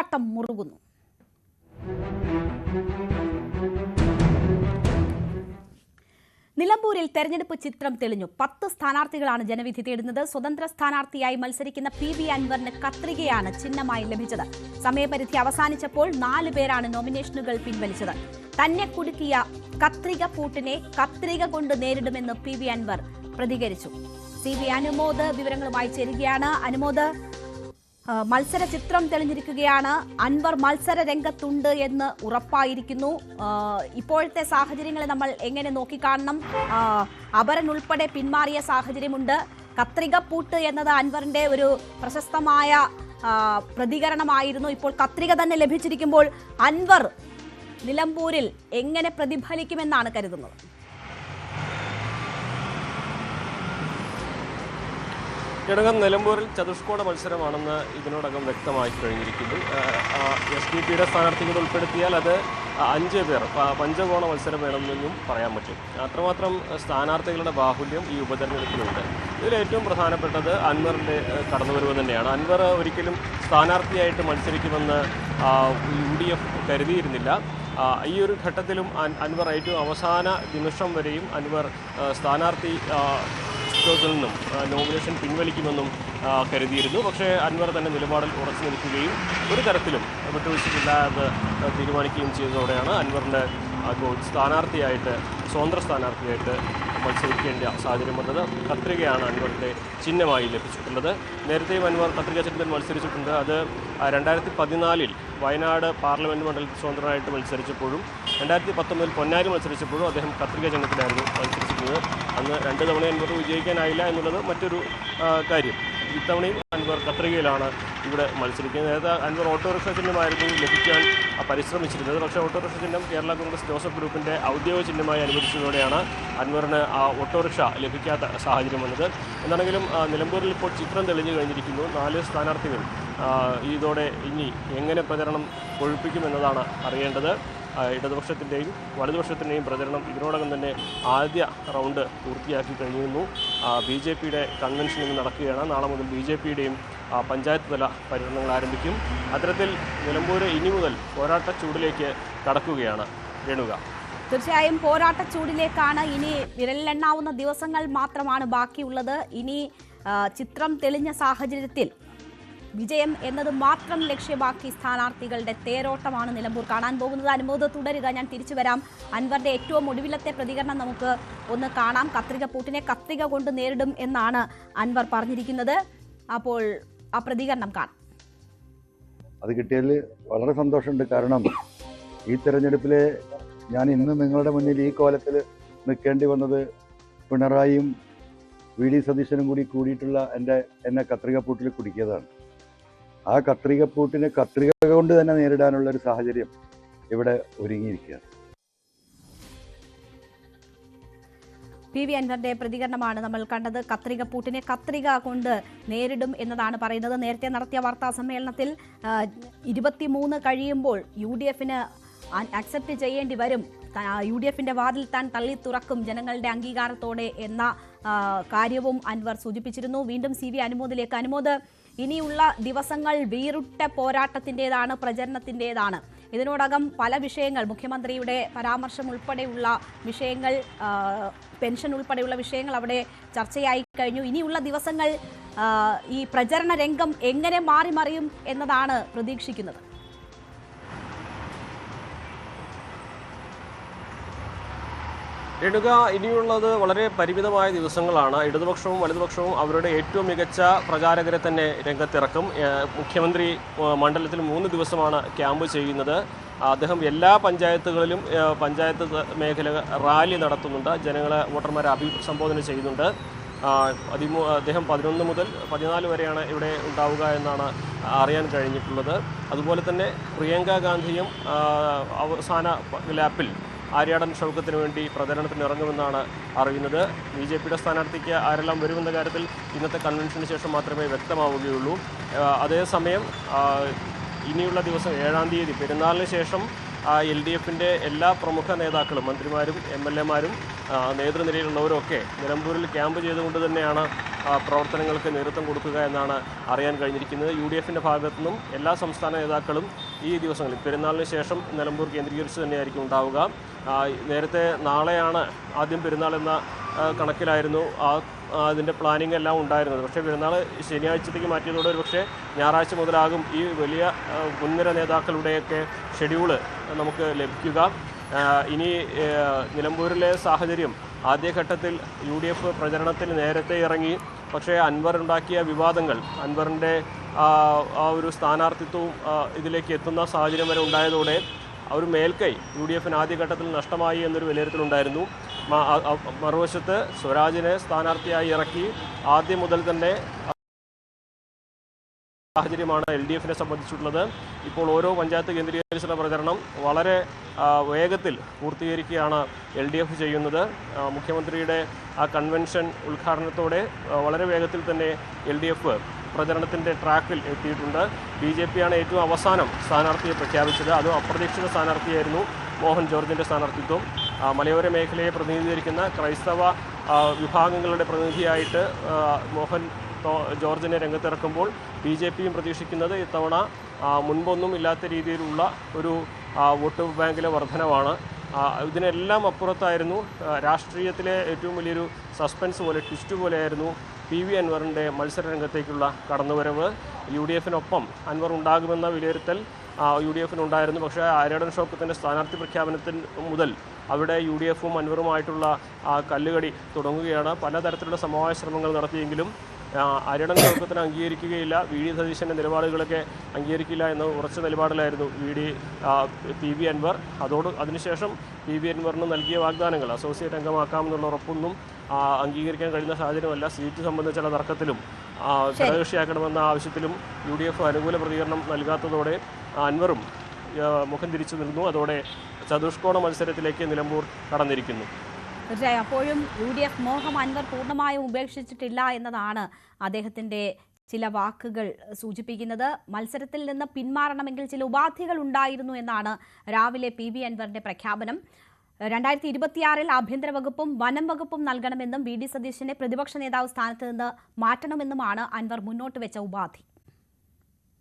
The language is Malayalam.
പോരാട്ടം മുറുകുന്നു. നിലമ്പൂരിൽ തെരഞ്ഞെടുപ്പ് ചിത്രം തെളിഞ്ഞു. പത്ത് സ്ഥാനാർത്ഥികളാണ് ജനവിധി തേടുന്നത്. സ്വതന്ത്ര സ്ഥാനാർത്ഥിയായി മത്സരിക്കുന്ന പി വി അൻവറിന് കത്രികയാണ് ചിഹ്നമായി ലഭിച്ചത്. സമയപരിധി അവസാനിച്ചപ്പോൾ നാല് പേരാണ് നോമിനേഷനുകൾ പിൻവലിച്ചത്. തന്നെ കുടുക്കിയ കത്രിക പൂട്ടിനെ കത്രിക കൊണ്ട് നേരിടുമെന്ന് പി വി അൻവർ പ്രതികരിച്ചു. സി വി അനുമോദ് വിവരങ്ങളുമായി ചേരുകയാണ്. അനുമോദ് മത്സര ചിത്രം തെളിഞ്ഞിരിക്കുകയാണ്. അൻവർ മത്സര രംഗത്തുണ്ട് എന്ന് ഉറപ്പായിരിക്കുന്നു. ഇപ്പോഴത്തെ സാഹചര്യങ്ങളെ നമ്മൾ എങ്ങനെ നോക്കിക്കാണണം? അപരൻ ഉൾപ്പെടെ പിന്മാറിയ സാഹചര്യമുണ്ട്. കത്രിക പൂട്ട് എന്നത് അൻവറിന്റെ ഒരു പ്രശസ്തമായ പ്രതികരണമായിരുന്നു. ഇപ്പോൾ കത്രിക തന്നെ ലഭിച്ചിരിക്കുമ്പോൾ അൻവർ നിലമ്പൂരിൽ എങ്ങനെ പ്രതിഫലിക്കുമെന്നാണ് കരുതുന്നത്? ഘടകം നിലമ്പൂരിൽ ചതുഷ്കോണ മത്സരമാണെന്ന് ഇതിനോടകം വ്യക്തമായി കഴിഞ്ഞിരിക്കുന്നു. എസ് ഡി പിയുടെ സ്ഥാനാർത്ഥികൾ ഉൾപ്പെടുത്തിയാൽ അത് അഞ്ച് പേർ പഞ്ചകോണ മത്സരം വേണമെന്നും പറയാൻ പറ്റും. അത്രമാത്രം സ്ഥാനാർത്ഥികളുടെ ബാഹുല്യം ഈ ഉപതെരഞ്ഞെടുപ്പിലുണ്ട്. ഇതിൽ ഏറ്റവും പ്രധാനപ്പെട്ടത് അൻവറിന്റെ കടന്നുവരവ് തന്നെയാണ്. അൻവർ ഒരിക്കലും സ്ഥാനാർത്ഥിയായിട്ട് മത്സരിക്കുമെന്ന് യു ഡി എഫ് കരുതിയിരുന്നില്ല. ഈ ഒരു ഘട്ടത്തിലും അൻവർ ഏറ്റവും അവസാന നിമിഷം വരെയും അൻവർ സ്ഥാനാർത്ഥി ആ, നിന്നും നോമിനേഷൻ പിൻവലിക്കുമെന്നും കരുതിയിരുന്നു. പക്ഷേ അൻവർ തന്നെ നിലപാടിൽ ഉറച്ചു നിൽക്കുകയും ഒരു തരത്തിലും വിട്ടുവീഴ്ചയില്ലാതെ തീരുമാനിക്കുകയും ചെയ്തതോടെയാണ് അൻവറിന്റെ സ്ഥാനാർത്ഥിയായിട്ട് സ്വതന്ത്ര സ്ഥാനാർത്ഥിയായിട്ട് മത്സരിക്കേണ്ട സാഹചര്യം വന്നത്. കത്രികയാണ് അൻവറിന്റെ ചിഹ്നമായി ലഭിച്ചിട്ടുള്ളത്. നേരത്തെയും അൻവർ കത്രിക ചിഹ്നത്തിൽ മത്സരിച്ചിട്ടുണ്ട്. അത് രണ്ടായിരത്തി പതിനാലിൽ വയനാട് പാർലമെന്റ് മണ്ഡലത്തിൽ സ്വതന്ത്രമായിട്ട് മത്സരിച്ചപ്പോഴും രണ്ടായിരത്തി പത്തൊമ്പതിൽ പൊന്നാരി മത്സരിച്ചപ്പോഴും അദ്ദേഹം കത്രിക ചിഹ്നത്തിലായിരുന്നു മത്സരിച്ചിരുന്നത്. അന്ന് രണ്ട് തവണ അൻവർ വിജയിക്കാനായില്ല എന്നുള്ളത് മറ്റൊരു കാര്യം. ഇത്തവണയും അൻവർ കത്രികയിലാണ് ഇവിടെ മത്സരിക്കുന്നത്. നേരത്തെ അൻവർ ഓട്ടോറിക്ഷ ചിഹ്നമായിരുന്നു ലഭിക്കാൻ പരിശ്രമിച്ചിരുന്നത്. പക്ഷേ ഓട്ടോറിക്ഷ ചിഹ്നം കേരള കോൺഗ്രസ് ജോസഫ് ഗ്രൂപ്പിന്റെ ഔദ്യോഗിക ചിഹ്നമായി അനുവദിച്ചതോടെയാണ് അൻവറിന് ആ ഓട്ടോറിക്ഷ ലഭിക്കാത്ത സാഹചര്യം വന്നത്. എന്താണെങ്കിലും നിലമ്പൂരിൽ ഇപ്പോൾ ചിത്രം തെളിഞ്ഞു കഴിഞ്ഞിരിക്കുന്നു. നാല് സ്ഥാനാർത്ഥികൾ ഇതോടെ ഇനി എങ്ങനെ പ്രചരണം കൊഴുപ്പിക്കുമെന്നതാണ് അറിയേണ്ടത്. ഇടതുപക്ഷത്തിന്റെയും വലതുപക്ഷത്തിന്റെയും പ്രചരണം ഇതിനോടകം തന്നെ ആദ്യ റൗണ്ട് പൂർത്തിയാക്കി കഴിഞ്ഞിരുന്നു. ബി ജെ പിയുടെ കൺവെൻഷൻ ഇന്ന് നടക്കുകയാണ്. നാളെ മുതൽ ബി ജെ പിയുടെയും പഞ്ചായത്ത് തല പര്യടനങ്ങൾ ആരംഭിക്കും. അത്തരത്തിൽ നിലമ്പൂർ ഇനി മുതൽ പോരാട്ട ചൂടിലേക്ക് കടക്കുകയാണ് രേണുക. തീർച്ചയായും പോരാട്ട ചൂടിലേക്കാണ് ഇനി വിരലിലെണ്ണാവുന്ന ദിവസങ്ങൾ മാത്രമാണ് ബാക്കിയുള്ളത്. ഇനി ചിത്രം തെളിഞ്ഞ സാഹചര്യത്തിൽ വിജയം എന്നത് മാത്രം ലക്ഷ്യമാക്കി സ്ഥാനാർത്ഥികളുടെ തേരോട്ടമാണ് നിലമ്പൂർ കാണാൻ പോകുന്നത്. അനുമോദം തുടരുക. ഞാൻ തിരിച്ചു വരാം. അൻവറിന്റെ ഏറ്റവും ഒടുവിലത്തെ പ്രതികരണം നമുക്ക് ഒന്ന് കാണാം. കത്രിക പൂട്ടിനെ കത്രിക കൊണ്ട് നേരിടും എന്നാണ് അൻവർ പറഞ്ഞിരിക്കുന്നത്. അപ്പോൾ ആ പ്രതികരണം കാണാം. അത് കിട്ടിയതിൽ വളരെ സന്തോഷമുണ്ട്. കാരണം ഈ തെരഞ്ഞെടുപ്പിലെ ഞാൻ ഇന്ന് നിങ്ങളുടെ മുന്നിൽ ഈ കോലത്തിൽ നിൽക്കേണ്ടി വന്നത് പിണറായിയും വി ഡി സതീശനും കൂടി കൂടിയിട്ടുള്ള എന്റെ എന്നെ കത്രികപ്പൂട്ടിൽ കുടുക്കിയതാണ്. ആ കത്രികപ്പൂട്ടിനെ കത്രിക കൊണ്ട് തന്നെ നേരിടാനുള്ള ഒരു സാഹചര്യം ഇവിടെ ഒരുങ്ങിയിരിക്കുകയാണ്. പി വി അൻവറിന്റെ പ്രതികരണമാണ് നമ്മൾ കണ്ടത്. കത്രിക പൂട്ടിനെ കത്രിക കൊണ്ട് നേരിടും എന്നതാണ് പറയുന്നത്. നേരത്തെ നടത്തിയ വാർത്താ സമ്മേളനത്തിൽ ഇരുപത്തിമൂന്ന് കഴിയുമ്പോൾ യു ഡി എഫിന് അക്സെപ്റ്റ് ചെയ്യേണ്ടി വരും. യു ഡി എഫിന്റെ വാതിൽ താൻ തള്ളി തുറക്കും ജനങ്ങളുടെ അംഗീകാരത്തോടെ എന്ന കാര്യവും അൻവർ സൂചിപ്പിച്ചിരുന്നു. വീണ്ടും സി വി അനുമോദിലേക്ക്. അനുമോദ് ഇനിയുള്ള ദിവസങ്ങൾ വീറുട്ട പോരാട്ടത്തിന്റെതാണ് പ്രചരണത്തിന്റെതാണ്. ഇതിനോടകം പല വിഷയങ്ങൾ മുഖ്യമന്ത്രിയുടെ പരാമർശം ഉൾപ്പെടെയുള്ള വിഷയങ്ങൾ പെൻഷൻ ഉൾപ്പെടെയുള്ള വിഷയങ്ങൾ അവിടെ ചർച്ചയായി കഴിഞ്ഞു. ഇനിയുള്ള ദിവസങ്ങൾ ഈ പ്രചരണ രംഗം എങ്ങനെ മാറി മറിയും എന്നതാണ് പ്രതീക്ഷിക്കുന്നത്. രേണുക ഇനിയുള്ളത് വളരെ പരിമിതമായ ദിവസങ്ങളാണ്. ഇടതുപക്ഷവും വലതുപക്ഷവും അവരുടെ ഏറ്റവും മികച്ച പ്രചാരകരെ തന്നെ രംഗത്തിറക്കും. മുഖ്യമന്ത്രി മണ്ഡലത്തിൽ മൂന്ന് ദിവസമാണ് ക്യാമ്പ് ചെയ്യുന്നത്. അദ്ദേഹം എല്ലാ പഞ്ചായത്തുകളിലും പഞ്ചായത്ത് മേഖല റാലി നടത്തുന്നുണ്ട്. ജനങ്ങളെ വോട്ടർമാരെ അഭിസംബോധന ചെയ്യുന്നുണ്ട്. പതിമൂ അദ്ദേഹം പതിനൊന്ന് മുതൽ പതിനാല് വരെയാണ് ഇവിടെ ഉണ്ടാവുക എന്നാണ് അറിയാൻ കഴിഞ്ഞിട്ടുള്ളത്. അതുപോലെ തന്നെ പ്രിയങ്ക ഗാന്ധിയും അവസാന ലാപ്പിൽ ആര്യാടൻ ഷൗക്കത്തിന് വേണ്ടി പ്രചരണത്തിന് ഇറങ്ങുമെന്നാണ് അറിയുന്നത്. ബി ജെ പിയുടെ സ്ഥാനാർത്ഥിക്ക് ആരെല്ലാം വരുമെന്ന കാര്യത്തിൽ ഇന്നത്തെ കൺവെൻഷന് ശേഷം മാത്രമേ വ്യക്തമാവുകയുള്ളൂ. അതേസമയം ഇനിയുള്ള ദിവസം ഏഴാം തീയതി പെരുന്നാളിന് ശേഷം എൽ ഡി എഫിന്റെ എല്ലാ പ്രമുഖ നേതാക്കളും മന്ത്രിമാരും എം എൽ എമാരും നേതൃനിരയിലുള്ളവരൊക്കെ നിലമ്പൂരിൽ ക്യാമ്പ് ചെയ്തുകൊണ്ട് തന്നെയാണ് പ്രവർത്തനങ്ങൾക്ക് നേതൃത്വം കൊടുക്കുക എന്നാണ് അറിയാൻ കഴിഞ്ഞിരിക്കുന്നത്. യു ഡി എഫിന്റെ ഭാഗത്തു നിന്നും എല്ലാ സംസ്ഥാന നേതാക്കളും ഈ ദിവസങ്ങളിൽ പെരുന്നാളിന് ശേഷം നിലമ്പൂർ കേന്ദ്രീകരിച്ച് തന്നെയായിരിക്കും ഉണ്ടാവുക. നേരത്തെ നാളെയാണ് ആദ്യം പെരുന്നാൾ എന്ന കണക്കിലായിരുന്നു ആ അതിന്റെ പ്ലാനിംഗ് എല്ലാം ഉണ്ടായിരുന്നത്. പക്ഷേ പെരുന്നാൾ ശനിയാഴ്ചത്തേക്ക് മാറ്റിയതോടെ ഒരു പക്ഷേ ഞായറാഴ്ച മുതലാകും ഈ വലിയ മുൻനിര നേതാക്കളുടെയൊക്കെ ഷെഡ്യൂൾ നമുക്ക് ലഭിക്കുക. ഇനി നിലമ്പൂരിലെ സാഹചര്യം. ആദ്യഘട്ടത്തിൽ യു ഡി എഫ് പ്രചരണത്തിൽ നേരത്തെ ഇറങ്ങി. പക്ഷേ അൻവർ ഉണ്ടാക്കിയ വിവാദങ്ങൾ അൻവറിന്റെ ആ ഒരു സ്ഥാനാർത്ഥിത്വവും ഇതിലേക്ക് എത്തുന്ന സാഹചര്യം വരെ ഉണ്ടായതോടെ ഒരു മേൽക്കൈ യു ഡി എഫിന് ആദ്യഘട്ടത്തിൽ നഷ്ടമായി എന്നൊരു വിലയിരുത്തലുണ്ടായിരുന്നു. മറുവശത്ത് സ്വരാജിനെ സ്ഥാനാർത്ഥിയായി ഇറക്കി ആദ്യം മുതൽ തന്നെ സാഹചര്യമാണ് എൽ ഡി എഫിനെ സംബന്ധിച്ചിട്ടുള്ളത്. ഇപ്പോൾ ഓരോ പഞ്ചായത്ത് കേന്ദ്രീകരിച്ചുള്ള പ്രചരണം വളരെ വേഗത്തിൽ പൂർത്തീകരിക്കുകയാണ് എൽ ഡി എഫ് ചെയ്യുന്നത് മുഖ്യമന്ത്രിയുടെ ആ കൺവെൻഷൻ ഉദ്ഘാടനത്തോടെ വളരെ വേഗത്തിൽ തന്നെ എൽ ഡി എഫ് പ്രചരണത്തിന്റെ ട്രാക്കിൽ എത്തിയിട്ടുണ്ട്. ബി ജെ പിയാണ് ഏറ്റവും അവസാനം സ്ഥാനാർത്ഥിയെ പ്രഖ്യാപിച്ചത്. അതും അപ്രതീക്ഷിത സ്ഥാനാർത്ഥിയായിരുന്നു മോഹൻ ജോർജിന്റെ സ്ഥാനാർത്ഥിത്വം. മലയോര മേഖലയെ പ്രതിനിധീകരിക്കുന്ന ക്രൈസ്തവ വിഭാഗങ്ങളുടെ പ്രതിനിധിയായിട്ട് മോഹൻ ജോർജിനെ രംഗത്തിറക്കുമ്പോൾ ബി ജെ പിയും പ്രതീക്ഷിക്കുന്നത് ഇത്തവണ മുൻപൊന്നും ഇല്ലാത്ത രീതിയിലുള്ള ഒരു വോട്ട് ബാങ്കിലെ വർധനവാണ്. ഇതിനെല്ലാം അപ്പുറത്തായിരുന്നു രാഷ്ട്രീയത്തിലെ ഏറ്റവും വലിയൊരു സസ്പെൻസ് പോലെ ട്വിസ്റ്റ് പോലെയായിരുന്നു പി വി അൻവറിന്റെ മത്സര രംഗത്തേക്കുള്ള കടന്നുവരവ്. യു ഡി എഫിനൊപ്പം അൻവർ ഉണ്ടാകുമെന്ന വിലയിരുത്തൽ യു ഡി എഫിനുണ്ടായിരുന്നു. പക്ഷേ ആര്യാടൻ ഷോക്കത്തിന്റെ സ്ഥാനാർത്ഥി പ്രഖ്യാപനത്തിന് മുതൽ അവിടെ യു ഡി എഫും അൻവറുമായിട്ടുള്ള കല്ലുകടി തുടങ്ങുകയാണ്. പലതരത്തിലുള്ള സമവായ ശ്രമങ്ങൾ നടത്തിയെങ്കിലും ആര്യടൻ ഷോക്കത്തിന് അംഗീകരിക്കുകയില്ല. വി ഡി സതീശന്റെ നിലപാടുകളൊക്കെ അംഗീകരിക്കില്ല എന്ന ഉറച്ച നിലപാടിലായിരുന്നു V D P V Anvar. അതോട് അതിനുശേഷം പി വി അൻവറിന് നൽകിയ വാഗ്ദാനങ്ങൾ അസോസിയേറ്റ് അംഗമാക്കാമെന്നുള്ള ഉറപ്പൊന്നും അംഗീകരിക്കാൻ കഴിയുന്ന സാഹചര്യമല്ല. സീറ്റ് സംബന്ധിച്ചുള്ള തർക്കത്തിലും ഘടകകക്ഷിയാക്കണമെന്ന ആവശ്യത്തിലും യു ഡി എഫ് അനുകൂല പ്രതികരണം നൽകാത്തതോടെ അൻവറും മുഖം തിരിച്ചു നിന്നു. അതോടെ ചതുഷ്കോണ മത്സരത്തിലേക്ക് നിലമ്പൂർ കടന്നിരിക്കുന്നു. തീർച്ചയായും. അപ്പോഴും യു ഡി എഫ് മോഹം അൻവർ പൂർണമായും ഉപേക്ഷിച്ചിട്ടില്ല എന്നതാണ് അദ്ദേഹത്തിന്റെ ചില വാക്കുകൾ സൂചിപ്പിക്കുന്നത്. മത്സരത്തിൽ നിന്ന് പിന്മാറണമെങ്കിൽ ചില ഉപാധികൾ ഉണ്ടായിരുന്നു എന്നാണ് രാവിലെ പി വി അൻവറിന്റെ പ്രഖ്യാപനം. രണ്ടായിരത്തി ഇരുപത്തിയാറിൽ ആഭ്യന്തര വകുപ്പും വനം വകുപ്പും നൽകണമെന്നും വി ഡി സതീശനെ പ്രതിപക്ഷ നേതാവ് സ്ഥാനത്ത് നിന്ന് മാറ്റണമെന്നുമാണ് അൻവർ മുന്നോട്ട് വെച്ച ഉപാധി.